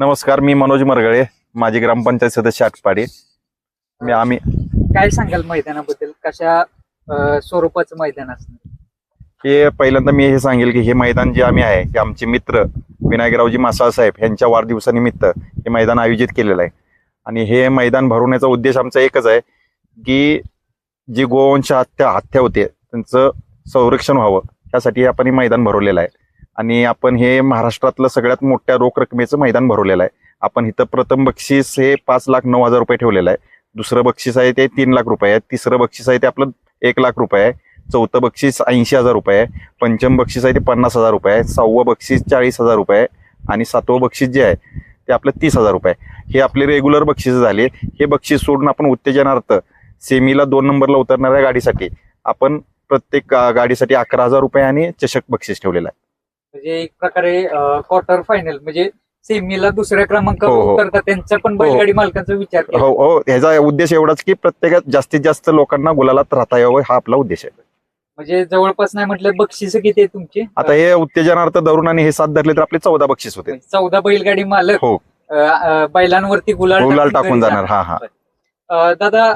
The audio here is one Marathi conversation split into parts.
नमस्कार मी मनोज मरगळे माजी ग्रामपंचायत सदस्य आटपाडी. मी आम्ही काय सांगाल मैदानाबद्दल? कशा अं, स्वरूपाचं मैदान असणार? हे पहिल्यांदा मी हे सांगेल की हे मैदान जे आम्ही आहे हे आमचे मित्र विनायकरावजी मासाळ साहेब यांच्या वाढदिवसानिमित्त हे मैदान आयोजित केलेलं आहे. आणि हे मैदान भरवण्याचा उद्देश आमचा एकच आहे की जी गोवंश हत्या हत्या होते त्यांचं संरक्षण व्हावं. त्यासाठी आपण हे मैदान भरवलेलं आहे. आणि आपण हे महाराष्ट्रातलं सगळ्यात मोठ्या रोख रकमेचं मैदान भरवलेलं आहे. आपण इथं प्रथम बक्षीस हे पाच लाख नऊ हजार रुपये ठेवलेलं आहे. दुसरं बक्षीस आहे ते तीन लाख रुपये आहे. तिसरं बक्षीस आहे ते आपलं एक लाख रुपये आहे. चौथं बक्षीस ऐंशी हजार रुपये आहे. पंचम बक्षीस आहे ते पन्नास हजार रुपये आहे. सहावं बक्षीस चाळीस हजार रुपये आहे. आणि सातवं बक्षीस जे आहे ते आपलं तीस हजार रुपये हे आपले रेग्युलर बक्षीस झाले. हे बक्षीस सोडून आपण उत्तेजनार्थ सेमीला दोन नंबरला उतरणाऱ्या गाडीसाठी आपण प्रत्येक गाडीसाठी अकरा हजार रुपये आणि चषक बक्षीस ठेवलेलं आहे. म्हणजे एक प्रकारे क्वार्टर फायनल म्हणजे सेमीला दुसऱ्या क्रमांकावर हो, हो. उतरतात त्यांचा पण बैलगाडी मालकांचा विचार हो हो. ह्याचा उद्देश एवढाच की प्रत्येकात जास्तीत जास्त लोकांना गुलालात राहता यावं हा आपला उद्देश आहे. म्हणजे जवळपास नाही म्हटलं बक्षीस किती आहे तुमची? आता हे उत्तेजनार्थ धरून आणि हे सात धरले तर आपले चौदा बक्षीस होते. चौदा बैलगाडी मालक हो. बैलांवरती गुलाल गुलाल टाकून जाणार. हा हा. दादा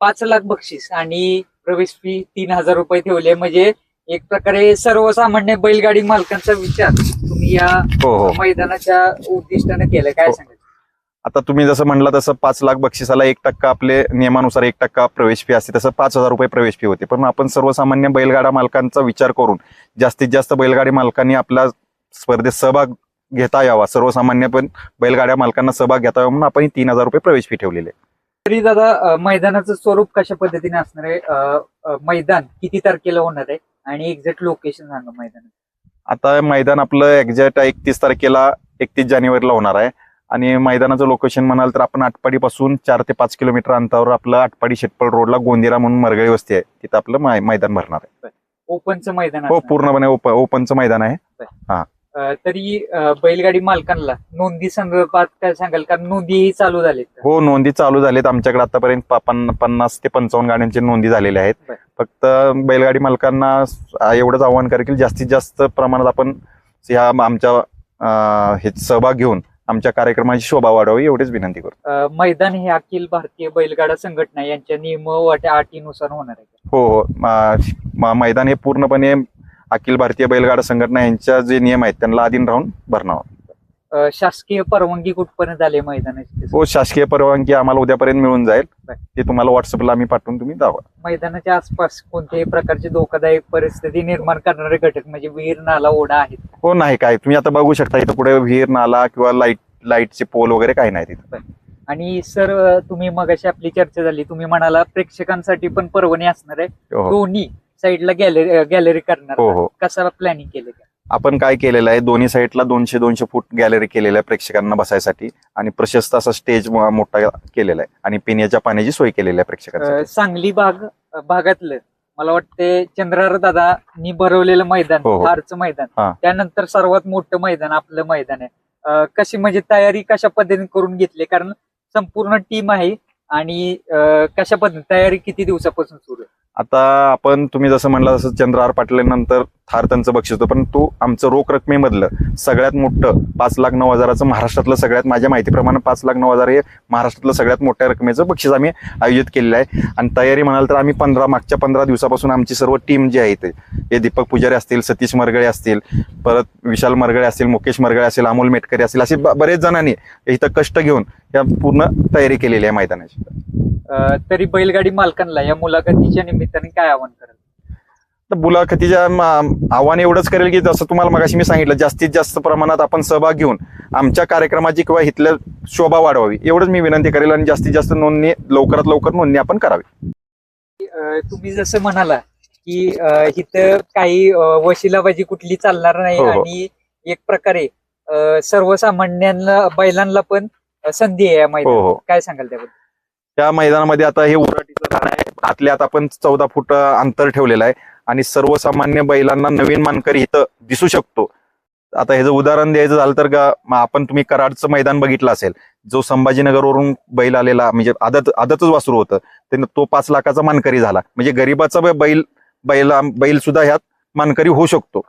पाच लाख बक्षीस आणि प्रवेश फी तीन हजार रुपये ठेवले. म्हणजे एक प्रकारे सर्वसामान्य बैलगाडी मालकांचा विचार तुम्ही या हो हो. मैदानाच्या उद्दिष्टाने केलं काय हो. सांगाल आता तुम्ही जसं म्हणला तसं पाच लाख बक्षिसाला एक टक्का आपले नियमानुसार एक टक्का प्रवेश फी असते तसं पाच हजार रुपये प्रवेश फी होते. पण आपण सर्वसामान्य बैलगाडा मालकांचा विचार करून जास्तीत जास्त बैलगाडी मालकांनी आपल्या स्पर्धेत सहभाग घेता यावा. सर्वसामान्य पण बैलगाड्या मालकांना सहभाग घेता यावा म्हणून आपण ही तीन हजार रुपये प्रवेश फी ठेवलेली आहे तरी दादा अं, मैदानाचं स्वरूप कशा पद्धतीने असणार आहे? अं, अं, मैदान किती तारखेला होणार आहे? आणि एक्झॅक्ट लोकेशन सांगा मैदान आता मैदान आपलं एक्झॅक्ट एकतीस तारखेला एकतीस जानेवारीला होणार आहे. आणि मैदानाचं लोकेशन म्हणाल तर आपण आटपाडीपासून चार ते पाच किलोमीटर अंतरावर आपलं आटपाडी शेटपळ रोडला गोंदिरा म्हणून मरगळी वस्ती आहे. तिथं आपलं मैदान भरणार आहे. ओपनचं मैदान हो. पूर्णपणे ओप- ओपनचं मैदान आहे. अं, तरी बैलगाडी मालकांना नोंदी संदर्भात काय सांगाल? कारण नोंदीही चालू झालीत. हो नोंदी चालू झाल्यात आमच्याकडे आतापर्यंत पन्नास ते पंचावन्न गाड्यांची नोंदी झालेल्या आहेत. फक्त बैलगाडी मालकांना एवढंच आव्हान करेल की जास्तीत जास्त प्रमाणात आपण ह्या आमच्या हे सहभाग घेऊन आमच्या कार्यक्रमाची शोभा वाढवावी एवढीच विनंती करतो. अं, मैदान हे अखिल भारतीय बैलगाडा संघटना यांच्या नियम व अटी- अटीनुसार होणार आहे हो हो. मैदान हे पूर्णपणे अखिल भारतीय बैलगाडा संघटना यांच्या जे नियम आहेत त्यांना अधीन राहून भरणार. अं, शासकीय परवानगी कुठपर्यंत आली आहे मैदानाची? हो शासकीय परवानगी आम्हाला उद्यापर्यंत मिळून जाईल. ते तुम्हाला व्हॉट्सअपला आम्ही पाठवून तुम्ही दावा मैदानाच्या आसपास कोणत्याही प्रकारची धोकादायक परिस्थिती निर्माण करणारे घटक म्हणजे विहीर नाला ओढा आहेत? हो नाही काय. तुम्ही आता बघू शकता इथं पुढे विहीर नाला किंवा लाइट लाईटचे पोल वगैरे काही नाही तिथं. आणि सर तुम्ही मगाशी आपली चर्चा झाली. तुम्ही म्हणाला प्रेक्षकांसाठी पण परवाने असणार आहे. हो. दोन्ही साईडला गॅलरी गॅलरी करणार हो हो. कसा प्लॅनिंग केलं आपण काय केलेलं आहे दोन्ही साईडला दोनशे दोनशे फूट गॅलरी केलेलं आहे प्रेक्षकांना बसायसाठी आणि प्रशस्त असा स्टेज मोठा केलेला आहे आणि पिण्याच्या पाण्याची सोय केलेली आहे अं, प्रेक्षकांसाठी सांगली भाग भागातलं मला वाटते चंद्रार दादानी भरवलेलं मैदान हो, हो. फारचं मैदान. त्यानंतर सर्वात मोठं मैदान आपलं मैदान आहे. अं, कशी म्हणजे तयारी कशा पद्धतीने करून घेतली? कारण संपूर्ण टीम आहे आणि कशा पद्धती तयारी किती दिवसापासून सुरू आहे? आता आपण तुम्ही जसं म्हणलं तसं चंद्रहार पाटलेनंतर थार त्यांचं बक्षीस होतं पण तो आमचं रोख रकमेमधलं सगळ्यात मोठं पाच लाख नऊ हजाराचं महाराष्ट्रातलं सगळ्यात माझ्या माहितीप्रमाणे पाच लाख नऊ हजार हे महाराष्ट्रातलं सगळ्यात मोठ्या रकमेचं बक्षीस आम्ही आयोजित केलेलं आहे. आणि तयारी म्हणाल तर आम्ही पंधरा मागच्या पंधरा दिवसापासून आमची सर्व टीम जी आहे ते हे दीपक पुजारी असतील सतीश मरगळे असतील परत विशाल मरगळे असतील मुकेश मरगळे असेल अमोल मेटकरी असतील असे बरेच जणांनी इथं कष्ट घेऊन या पूर्ण तयारी केलेली आहे मैदानाची. तरी बैलगाडी मालकांना या मुलाखतीच्या निमित्ताने काय आवाहन कराल? तर मुलाखतीच्या आव्हान एवढंच करेल की जसं तुम्हाला मगाशी मी सांगितलं जास्तीत जास्त प्रमाणात आपण सहभाग घेऊन आमच्या कार्यक्रमाची किंवा इथल्या शोभा वाढवावी एवढंच मी विनंती करेल आणि जास्तीत जास्त नोंदणी लवकरात लवकर नोंदणी आपण करावी. तुम्ही जसं म्हणाला की इथं काही वशिलाबाजी कुठली चालणार नाही हो, हो. आणि एक प्रकारे सर्वसामान्यांना बैलांना पण संधी आहे या हो हो. काय सांगाल त्याबद्दल? त्या मैदानामध्ये आता हे उराटीचं रान आहे. आतल्या आता आपण चौदा फूट अंतर ठेवलेलं आहे. आणि सर्वसामान्य बैलांना नवीन मानकरी इथं दिसू शकतो. आता ह्याचं उदाहरण द्यायचं झालं तर का आपण तुम्ही कराडचं मैदान बघितलं असेल. जो संभाजीनगरवरून बैल आलेला म्हणजे आदत आदतच वासरू होतं. ते तो पाच लाखाचा मानकरी झाला. म्हणजे गरीबाचा बैल बैला बैल सुद्धा ह्यात मानकरी होऊ शकतो.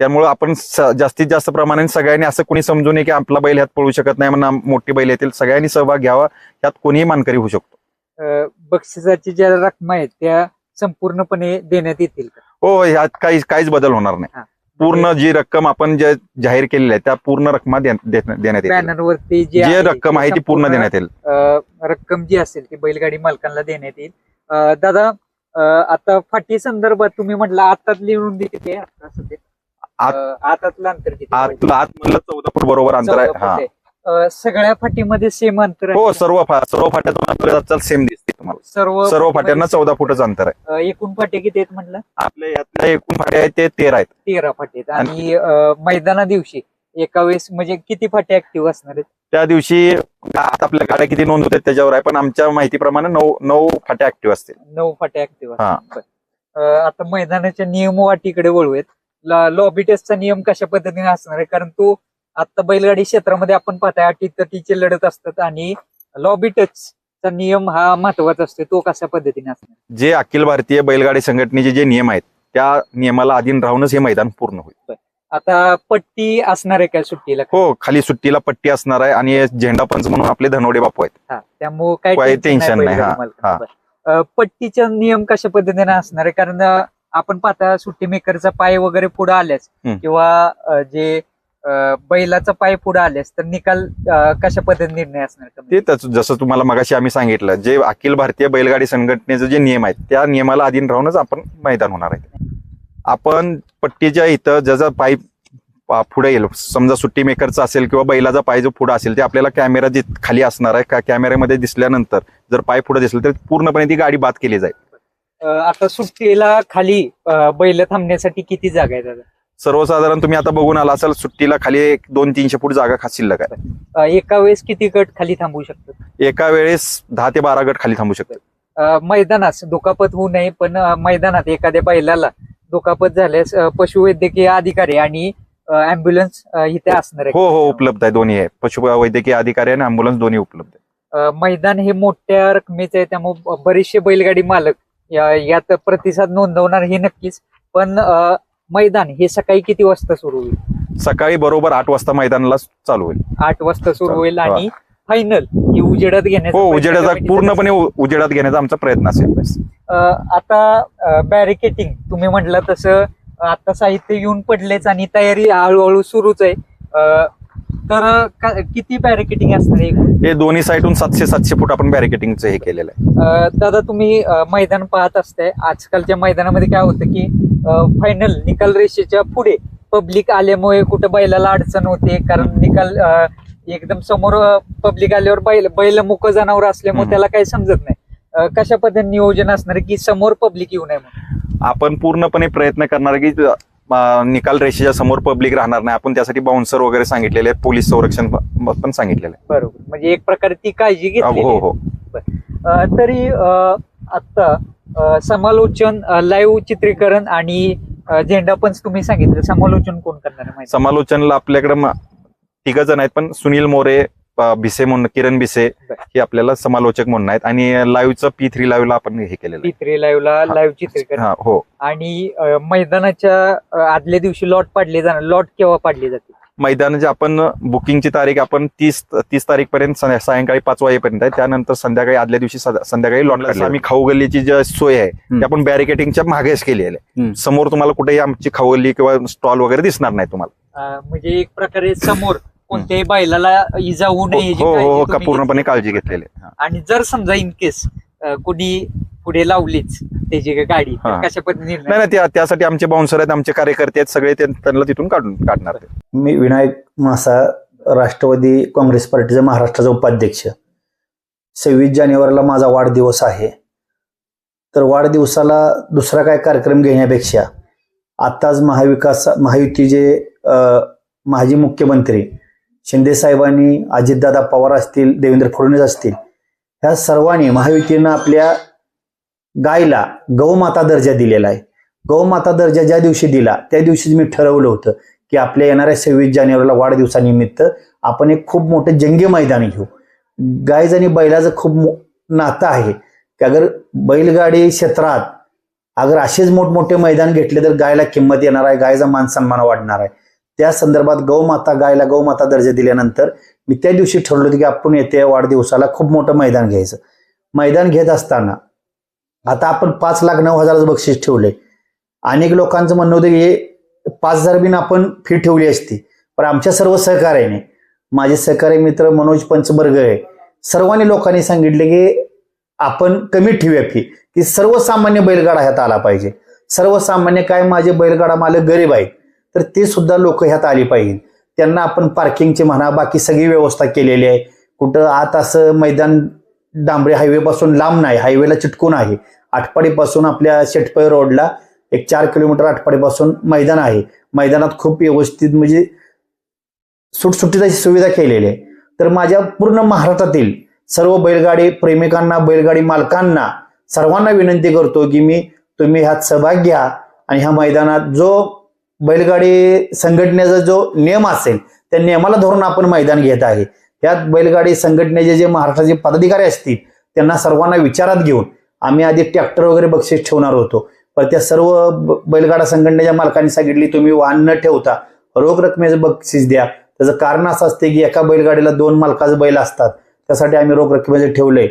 त्यामुळे आपण जास्तीत जास्त प्रमाणाने सगळ्यांनी असं कोणी समजू नये की आपला बैल ह्यात पळू शकत नाही म्हणून मोठी बैल येतील. सगळ्यांनी सहभाग घ्यावा. यात कोणीही मानकरी होऊ शकतो. बक्षिसाची ज्या रकमा आहेत त्या संपूर्णपणे देण्यात येतील हो ह्यात काही काहीच बदल होणार नाही. पूर्ण जी रक्कम आपण जे जाहीर केलेली आहे त्या पूर्ण रक्कम देण्यात बॅनरवरती जे रक्कम आहे ती पूर्ण देण्यात येईल. रक्कम जी असेल ती बैलगाडी मालकांना देण्यात येईल. दादा आता फाटी संदर्भात तुम्ही म्हटलं आतात लिहून आता सध्या. आत- आतातलं अंतर किती? आत आहे? आत म्हणलं चौदा फूट बरोबर अंतर आहे. चौदा फूट हा. आहे. अं, सगळ्या फाटीमध्ये सेम अंतर आहे. हो सर्व फा- सर्व फाट्यातून सेम दिसते तुम्हाला. सर्व सर्व फाट्यांना चौदा फुटाचं अंतर आहे. अं, एकूण फाटे किती आहेत म्हटलं? आपल्या यातल्या एकूण फाट्या आहेत ते तेरा आहेत. तेरा फाटे आहेत. आणि अं, मैदाना दिवशी एका वेळेस म्हणजे किती फाटे ऍक्टिव्ह असणार आहेत? त्या दिवशी आता आपल्या गाड्या किती नोंद होतात त्याच्यावर आहे. पण आमच्या माहितीप्रमाणे नऊ नऊ फाट्या ऍक्टिव्ह असतील. नऊ फाटे ऍक्टिव्ह हा. असतात बरं. अं, आता मैदानाच्या नियम वाटीकडे वळूयात. लॉबी टेस्टचा नियम कशा पद्धतीने असणार आहे? कारण तो आता बैलगाडी क्षेत्रामध्ये आपण पाहताय अटी तटीचे लढत असतात आणि लॉबी टचचा नियम हा महत्त्वाचा असतो तो कशा पद्धतीने असणार? जे अखिल भारतीय बैलगाडी संघटनेचे जे नियम आहेत त्या नियमाला अधीन राहूनच हे मैदान पूर्ण होईल. आता पट्टी असणार आहे का सुट्टीला? हो खाली सुट्टीला पट्टी असणार आहे आणि झेंडा पंच म्हणून आपले धनवडे बापू आहेत. त्यामुळे काय tension नाही, पट्टीचा नियम कशा पद्धतीने असणार आहे? कारण आपण पाहता सुट्टी मेकरचा पाय वगैरे पुढे आल्यास. किंवा जे बैलाचा पाय पुढे आल्यास तर निकाल कशा पद्धतीने निर्णय असणार? ते जसं तुम्हाला मगाशी आम्ही सांगितलं जे अखिल भारतीय बैलगाडी संघटनेचे जे नियम आहेत त्या नियमाला अधीन राहूनच आपण मैदान होणार आहे आपण पट्टीच्या इथं ज्याचा पाय पुढे येईल समजा सुट्टी मेकरचा असेल किंवा बैलाचा पाय जो पुढे असेल ते आपल्याला कॅमेरा जे खाली असणार आहे का कॅमेऱ्यामध्ये दिसल्यानंतर जर पाय पुढे दिसलं तर पूर्णपणे ती गाडी बाद केली जाईल आता सुट्टीला खाली बैल थांबण्यासाठी किती जागा आहे दादा सर्वसाधारण तुम्ही आता बघून आला असाल सुट्टीला खाली एक दोन तीनशे फूट जागा खा- शिल्लक आहे. अं, एका वेळेस किती गट खाली थांबवू शकतात? एका वेळेस दहा ते बारा गट खाली थांबू शकतात. अं, मैदानात दुखापत होऊ नये पण अं, मैदानात एखाद्या बैलाला दुखापत झाल्यास अं, पशुवैद्यकीय अधिकारी आणि अँब्युलन्स इथे असणार आहे हो हो उपलब्ध आहे दोन्ही आहे. पशु वैद्यकीय अधिकारी आणि अँब्युलन्स दोन्ही उपलब्ध आहे. अं, मैदान हे मोठ्या रकमेचं आहे त्यामुळे बरेचसे बैलगाडी मालक यात प्रतिसाद नोंदवणार हे नक्कीच. पण मैदान हे सकाळी किती वाजता सुरू होईल? सकाळी बरोबर आठ वाजता मैदानाला चालू होईल. आठ वाजता सुरू. होईल आणि फायनल ही उजेडात घेण्याचा हो उजेडाचा कमिटीचा पूर्णपणे उजेडात घेण्याचा आमचा प्रयत्न असेल. आता बॅरिकेटिंग तुम्ही म्हटलं तसं आता साहित्य येऊन पडलेच आणि तयारी हळूहळू सुरूच आहे. तर का- किती बॅरिकेटिंग असणार आहे एकूण? हे दोन्ही साईडून सातशे सातशे फूट आपण बॅरिकेटिंगचं हे केलेलं आहे अं, दादा तुम्ही अं, मैदान पाहत असताय आजकालच्या मैदानामध्ये काय होतं की फायनल निकाल रेषेच्या पुढे पब्लिक आल्यामुळे कुठं बैलाला अडचण होते कारण निकाल अं, एकदम समोर पब्लिक आल्यावर बैल बैल मुक जनावर असल्यामुळे हम्म. त्याला काही समजत नाही अं, कशा पद्धतीने नियोजन असणार आहे की समोर पब्लिक येऊ नये म्हणून आपण पूर्णपणे प्रयत्न करणार की निकाल रेषेच्या समोर पब्लिक राहणार नाही. आपण त्यासाठी बाउन्सर वगैरे सांगितलेले आहेत पोलीस संरक्षण पण सांगितलेलं बरोबर. म्हणजे एक प्रकारे ती काळजी आहे. घेतली हो हो तरी आता समालोचन लाईव्ह चित्रीकरण आणि झेंडा पंच तुम्ही सांगितलं. समालोचन कोण करणार आहे आहे? समालोचनला आपल्याकडे तिघ जण आहेत पण सुनील मोरे भिसे म्हणून किरण भिसे. हे आपल्याला समालोचक म्हणून आहेत. आणि लाईव्हचं पी थ्री लाईव्हला आपण हे केलेलं आहे. P3 लाईव्हला हा. लाईव्ह चित्रीकरण. हा हो. आणि मैदानाच्या आदल्या दिवशी लॉट पाडले जाणार. लॉट केव्हा पाडली जाते? मैदानाची आपण बुकिंगची तारीख आपण तीस तीस तारीख पर्यंत सायंकाळी पाच वाजेपर्यंत आहे. त्यानंतर संध्याकाळी आदल्या दिवशी संध्याकाळी लॉट काढली आम्ही खाऊ गल्लीची जी सोय आहे ती आपण बॅरिकेटिंगच्या मागेच केलेली आहे. समोर तुम्हाला कुठेही आमची खाऊ गल्ली किंवा स्टॉल वगैरे दिसणार नाही तुम्हाला. म्हणजे एक प्रकारे समोर कोणत्याही बैलाला इजा होऊ नये याची हो हो काळजी हो का तुम्ही पूर्णपणे. काळजी घेतलेली आहे. हा. आणि जर समजा इन केस कुणी पुढे लावलीच त्याची गाडी तर हा. कशा पद्धतीने निर्णय नाही नाही त्या- त्यासाठी आमचे बाउन्सर आहेत आमचे कार्यकर्ते आहेत सगळे ते- त्यांना तिथून काढून काढणार ते. मी विनायक मासा राष्ट्रवादी काँग्रेस पार्टीचा महाराष्ट्राचा उपाध्यक्ष सव्वीस जानेवारीला माझा वाढदिवस आहे तर वाढदिवसाला दुसरा काय कार्यक्रम घेण्यापेक्षा आत्ताच महाविकास महायुतीचे अ, माजी मुख्यमंत्री शिंदे साहेबांनी अजितदादा पवार असतील देवेंद्र फडणवीस असतील ह्या सर्वांनी महायुतीनं आपल्या गायला गौमाता दर्जा दिलेला आहे. गौमाता दर्जा ज्या दिवशी दिला त्या दिवशीच मी ठरवलं होतं की आपल्या येणाऱ्या सव्वीस जानेवारीला वाढदिवसानिमित्त आपण एक खूप मोठं जंगी मैदान घेऊ. गायज आणि बैलाचं खूप मो- नातं आहे की अगर बैलगाडी क्षेत्रात अगर असेच मोठमोठे मैदान घेतले तर गायला किंमत येणार आहे गायचा मान सन्मान वाढणार आहे. त्या संदर्भात गौमाता गायला गौमाता दर्जा दिल्यानंतर मी त्या दिवशी ठरवलं होतं की आपण येते वाढदिवसाला खूप मोठं मैदान घ्यायचं. मैदान घेत असताना आता आपण पाच लाख नऊ हजाराचं बक्षीस ठेवले अनेक लोकांचं म्हणणं होतं की हे पाच हजार बिन आपण फी ठेवली असती. पण आमच्या सर्व सहकार्याने माझे सहकारी मित्र मनोज पंचबर्ग आहे सर्वांनी लोकांनी सांगितले की आपण कमी ठेवूया फी की सर्वसामान्य बैलगाडा ह्यात आला पाहिजे. सर्वसामान्य काय माझे बैलगाडा मालक गरीब आहेत. तर ते सुद्धा लोक ह्यात आली पाहिजे त्यांना आपण पार्किंगची म्हणा बाकी सगळी व्यवस्था केलेली आहे. कुठं आत असं मैदान डांबरे हायवेपासून लांब नाही हायवेला चिटकून आहे. आटपाडीपासून आपल्या शेटपय रोडला एक चार किलोमीटर आटपाडीपासून मैदान आहे. मैदानात खूप व्यवस्थित म्हणजे सुटसुटीची सुविधा केलेली आहे. तर माझ्या पूर्ण महाराष्ट्रातील सर्व बैलगाडी प्रेमिकांना बैलगाडी मालकांना सर्वांना विनंती करतो की मी तुम्ही ह्यात सहभाग घ्या आणि ह्या मैदानात जो बैलगाडी संघटनेचा जो नियम असेल त्या नियमाला धरून आपण मैदान घेत आहे. त्यात बैलगाडी संघटनेचे जे महाराष्ट्राचे पदाधिकारी असतील त्यांना सर्वांना विचारात घेऊन आम्ही आधी ट्रॅक्टर वगैरे बक्षीस ठेवणार होतो. पण त्या सर्व ब- बैलगाडा संघटनेच्या मालकांनी सांगितली तुम्ही वाहन न ठेवता रोख रकमेचं बक्षीस द्या. त्याचं कारण असं असते की एका बैलगाडीला दोन मालकाचं बैल असतात. त्यासाठी आम्ही रोख रकमेचं ठेवलंय.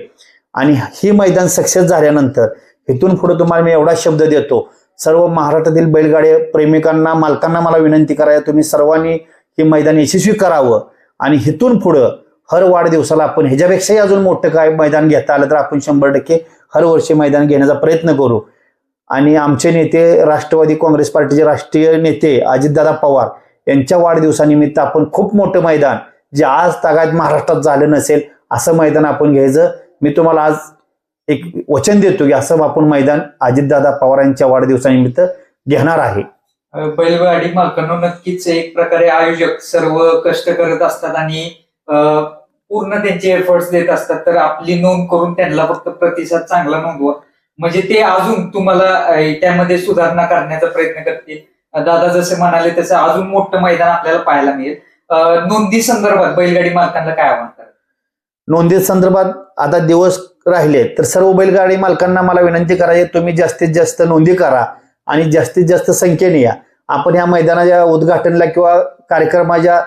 आणि ही मैदान सक्सेस झाल्यानंतर इथून पुढे तुम्हाला मी एवढा शब्द देतो सर्व महाराष्ट्रातील बैलगाडी प्रेमिकांना मालकांना मला विनंती करायला तुम्ही सर्वांनी हे मैदान यशस्वी करावं. आणि इथून पुढं हर वाढदिवसाला आपण ह्याच्यापेक्षाही अजून मोठं काय मैदान घेता आलं तर आपण शंभर टक्के हर वर्षी मैदान घेण्याचा प्रयत्न करू. आणि आमचे नेते राष्ट्रवादी काँग्रेस पार्टीचे राष्ट्रीय नेते अजितदादा पवार यांच्या वाढदिवसानिमित्त आपण खूप मोठं मैदान जे आज तागायत महाराष्ट्रात झालं नसेल असं मैदान आपण घ्यायचं. मी तुम्हाला आज एक वचन देतो की असं आपण मैदान अजितदादा पवार यांच्या वाढदिवसानिमित्त घेणार आहे. बैलगाडी मालकांना नक्कीच एक प्रकारे आयोजक सर्व कष्ट करत असतात आणि पूर्ण त्यांचे एफर्ट्स देत असतात. तर आपली नोंद करून त्यांना फक्त प्रतिसाद चांगला नोंदवा. म्हणजे ते अजून तुम्हाला त्यामध्ये सुधारणा करण्याचा प्रयत्न करतील. दादा जसे म्हणाले तसं अजून मोठं मैदान आपल्याला पाहायला मिळेल. नोंदी संदर्भात बैलगाडी मालकांना काय म्हणतात नोंदी संदर्भात आता दिवस राहिले तर सर्व बैलगाडी मालकांना मला विनंती करायची तुम्ही जास्तीत जास्त नोंदी करा आणि जास्तीत जास्त संख्येने या. आपण या मैदानाच्या उद्घाटनला किंवा कार्यक्रमाच्या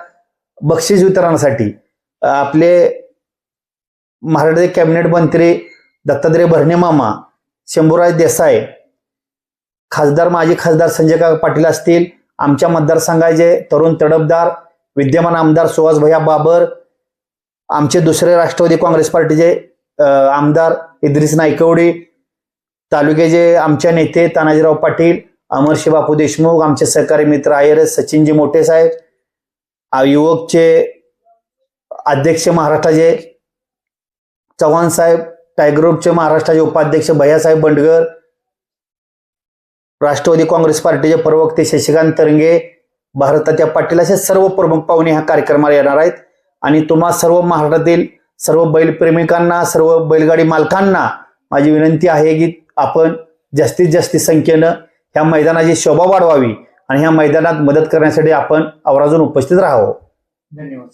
बक्षीस वितरणासाठी आपले महाराष्ट्राचे कॅबिनेट मंत्री दत्तात्रय भरणे मामा शंभूराज देसाई खासदार माजी खासदार संजय काका पाटील असतील आमच्या मतदारसंघाचे तरुण तडफदार विद्यमान आमदार सुहास भैया बाबर आमचे दुसरे राष्ट्रवादी काँग्रेस पार्टीचे आमदार इद्रिस नायकवडी तालुक्याचे आमच्या नेते तानाजीराव पाटील अमरशी बापू देशमुख आमचे सहकारी मित्र आयर सचिनजी मोठे साहेब युवकचे अध्यक्ष महाराष्ट्राचे चव्हाण साहेब टायगर ग्रुपचे महाराष्ट्राचे उपाध्यक्ष भैयासाहेब बंडगर राष्ट्रवादी काँग्रेस पार्टीचे प्रवक्ते शशिकांत तरंगे भारताच्या पाटील असे सर्व प्रमुख पाहुणे ह्या कार्यक्रमाला येणार आहेत. आणि तुम्हा सर्व महाराष्ट्रातील सर्व बैलप्रेमिकांना सर्व बैलगाडी मालकांना माझी विनंती आहे की आपण जास्तीत जास्त संख्येनं ह्या मैदानाची शोभा वाढवावी आणि ह्या मैदानात मदत करण्यासाठी आपण आवर्जून उपस्थित राहावं. धन्यवाद.